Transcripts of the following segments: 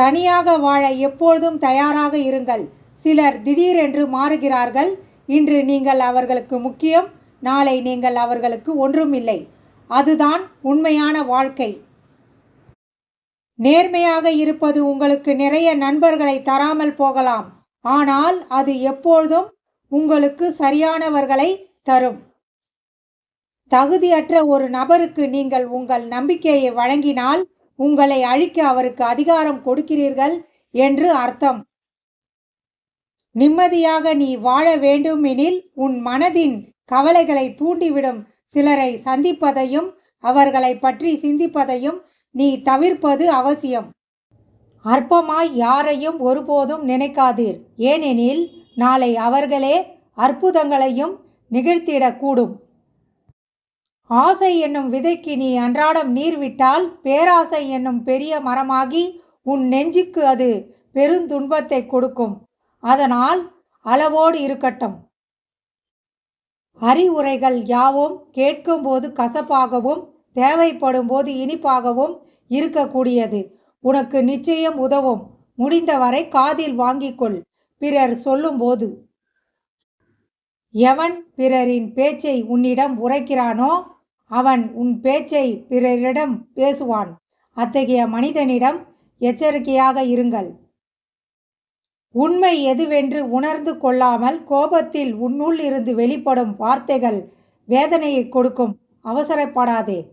தனியாக வாழ எப்பொழுதும் தயாராக இருங்கள். சிலர் திடீரென்று மாறுகிறார்கள். இன்று நீங்கள் அவர்களுக்கு முக்கியம் நாளை நீங்கள் அவர்களுக்கு ஒன்றும் இல்லை அதுதான் உண்மையான வாழ்க்கை. நேர்மையாக இருப்பது உங்களுக்கு நிறைய நண்பர்களை தராமல் போகலாம். ஆனால் அது எப்பொழுதும் உங்களுக்கு சரியானவர்களை தரும். தகுதியற்ற ஒரு நபருக்கு நீங்கள் உங்கள் நம்பிக்கையை வழங்கினால் உங்களை அழிக்க அவருக்கு அதிகாரம் கொடுக்கிறீர்கள் என்று அர்த்தம். நிம்மதியாக நீ வாழ வேண்டுமெனில் உன் மனதின் கவலைகளை தூண்டிவிடும். சிலரை சந்திப்பதையும் அவர்களை பற்றி சிந்திப்பதையும் நீ தவிர்ப்பது அவசியம். அற்பமாய் யாரையும் ஒருபோதும் நினைக்காதீர். ஏனெனில் நாளை அவர்களே அற்புதங்களையும் நிகழ்த்திடக்கூடும். ஆசை என்னும் விதைக்கு நீ அன்றாடம் நீர் விட்டால் பேராசை என்னும் பெரிய மரமாகி உன் நெஞ்சுக்கு அது பெருந்துன்பத்தை கொடுக்கும். அதனால் அளவோடு இருக்கட்டும். அறிவுரைகள் யாவும் கேட்கும்போது கசப்பாகவும் தேவைப்படும் போது இனிப்பாகவும் இருக்கக்கூடியது. உனக்கு நிச்சயம் உதவும். முடிந்தவரை காதில் வாங்கிக்கொள். பிறர் சொல்லும்போது எவன் பிறரின் பேச்சை உன்னிடம் உரைக்கிறானோ அவன் உன் பேச்சை பிறரிடம் பேசுவான். அத்தகைய மனிதனிடம் எச்சரிக்கையாக இருங்கள். உண்மை எதுவென்று உணர்ந்து கொள்ளாமல் கோபத்தில் உன்னுள் இருந்து வெளிப்படும் வார்த்தைகள் வேதனையை கொடுக்கும். அவசரப்படாதே.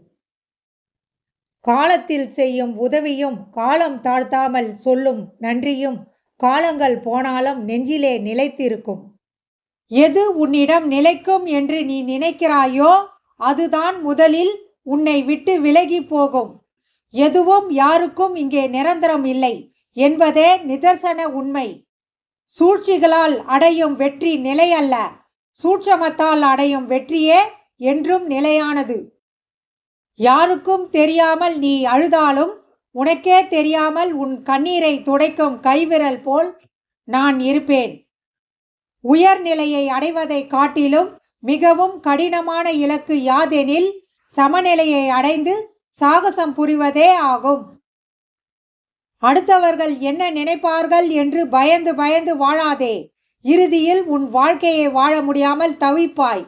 காலத்தில் செய்யும் உதவியும் காலம் தாழ்த்தாமல் சொல்லும் நன்றியும் காலங்கள் போனாலும் நெஞ்சிலே நிலைத்திருக்கும். எது உன்னிடம் நிலைக்கும் என்று நீ நினைக்கிறாயோ அதுதான் முதலில் உன்னை விட்டு விலகி போகும். எதுவும் யாருக்கும் இங்கே நிரந்தரம் இல்லை என்பதே நிதர்சன உண்மை. சூழ்ச்சிகளால் அடையும் வெற்றி நிலையல்ல சூட்சமத்தால் அடையும் வெற்றியே என்றும் நிலையானது. யாருக்கும் தெரியாமல் நீ அழுதாலும் உனக்கே தெரியாமல் உன் கண்ணீரை துடைக்கும் கைவிரல் போல் நான் இருப்பேன். உயர்நிலையை அடைவதை காட்டிலும் மிகவும் கடினமான இலக்கு யாதெனில் சமநிலையை அடைந்து சாகசம் புரிவதே ஆகும். அடுத்தவர்கள் என்ன நினைப்பார்கள் என்று பயந்து பயந்து வாழாதே. இறுதியில் உன் வாழ்க்கையை வாழ முடியாமல் தவிப்பாய்.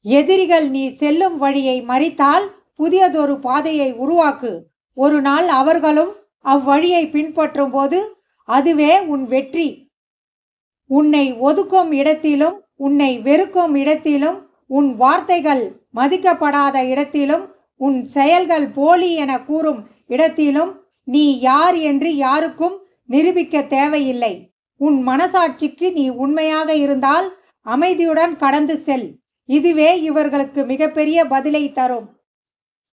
எதிரிகள் நீ செல்லும் வழியை மறித்தால் புதியதொரு பாதையை உருவாக்கு. ஒரு நாள் அவர்களும் அவ்வழியை பின்பற்றும் போது அதுவே உன் வெற்றி. உன்னை ஒதுக்கும் இடத்திலும் உன்னை வெறுக்கும் இடத்திலும் உன் வார்த்தைகள் மதிக்கப்படாத இடத்திலும் உன் செயல்கள் போலி என கூறும் இடத்திலும் நீ யார் என்று யாருக்கும் நிரூபிக்க தேவையில்லை. உன் மனசாட்சிக்கு நீ உண்மையாக இருந்தால் அமைதியுடன் கடந்து செல். இதுவே இவர்களுக்கு மிகப்பெரிய பதிலை தரும்.